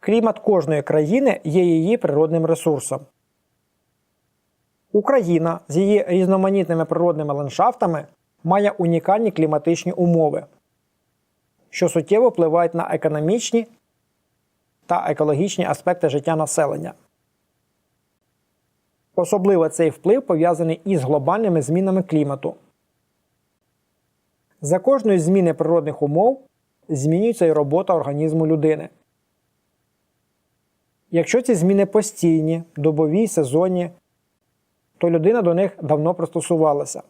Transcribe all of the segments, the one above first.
Клімат кожної країни є її природним ресурсом. Україна з її різноманітними природними ландшафтами має унікальні кліматичні умови, що суттєво впливають на економічні та екологічні аспекти життя населення. Особливо цей вплив пов'язаний із глобальними змінами клімату. За кожної зміни природних умов змінюється і робота організму людини. Якщо ці зміни постійні, добові, сезонні, то людина до них давно пристосувалася.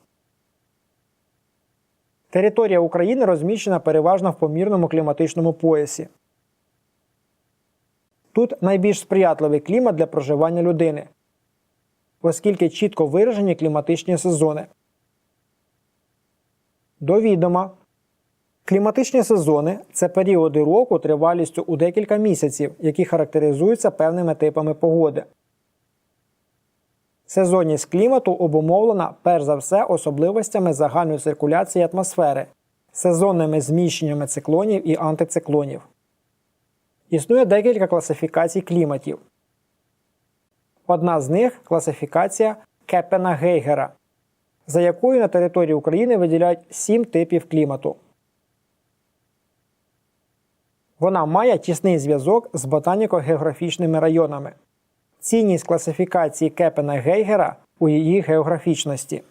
Територія України розміщена переважно в помірному кліматичному поясі. Тут найбільш сприятливий клімат для проживання людини, оскільки чітко виражені кліматичні сезони. До відома, кліматичні сезони це періоди року тривалістю у декілька місяців, які характеризуються певними типами погоди. Сезонність клімату обумовлена перш за все особливостями загальної циркуляції атмосфери, сезонними зміщеннями циклонів і антициклонів. Існує декілька класифікацій кліматів. Одна з них класифікація Кеппена Гейгера, за якою на території України виділяють сім типів клімату. Вона має тісний зв'язок з ботаніко-географічними районами. Цінність класифікації Кепена Гейгера у її географічності.